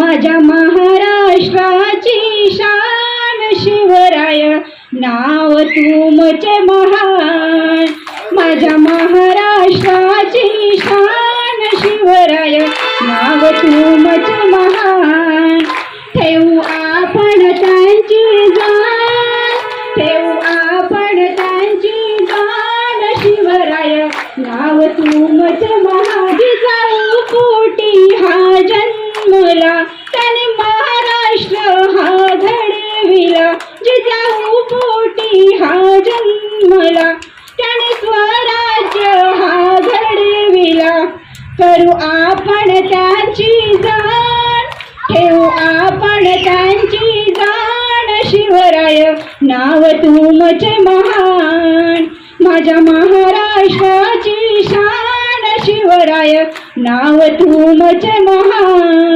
माझ्या महाराष्ट्राची शान शिवराय नाव तुमचे महान. माझ्या महाराष्ट्राची शान शिवराय नाव तुमचे महान. ठेवू आपण त्यांची जाण ठेवू आपण त्यांची जाण शिवराय नाव तुमचे महान जाऊ पोटी हा जन्मला त्याने महाराष्ट्र हा घडविला जिजाऊ पोटी हा जन्मला. त्याने स्वराज्य हा घडविला करू आपण त्यांची जाण. ठेवू आपण त्यांची जाण. शिवराय नाव तुमचे महान. माझ्या महाराष्ट्राची शान. शिवराय नाव तुमचे महान.